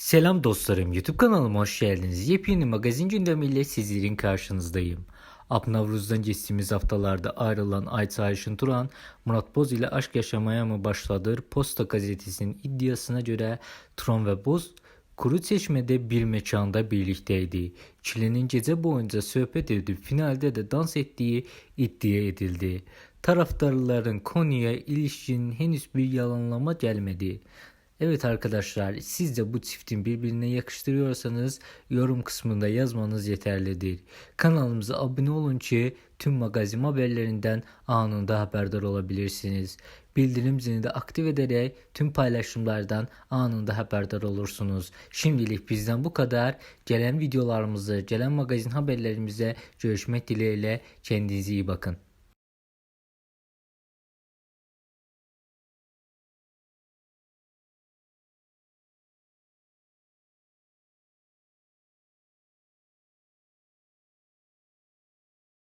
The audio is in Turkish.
Selam dostlarım, YouTube kanalıma hoş geldiniz. Yepyeni magazin gündemiyle sizlerin karşınızdayım. Abnavruz'dan geçtiğimiz haftalarda ayrılan Ayça Ayşin Turan, Murat Boz ile aşk yaşamaya mı başladı? Posta gazetesinin iddiasına göre Turan ve Boz Kuru Çeşme'de bir mekanda birlikteydi. Çilenin gece boyunca sohbet edip finalde de dans ettiği iddia edildi. Taraftarların konuya ilişkin henüz bir yalanlama gelmedi. Evet arkadaşlar siz de bu çiftin birbirine yakıştırıyorsanız yorum kısmında yazmanız yeterlidir. Kanalımıza abone olun ki tüm magazin haberlerinden anında haberdar olabilirsiniz. Bildirim zilini de aktif ederek tüm paylaşımlardan anında haberdar olursunuz. Şimdilik bizden bu kadar. Gelen videolarımızı, gelen magazin haberlerimize görüşmek dileğiyle kendinize iyi bakın.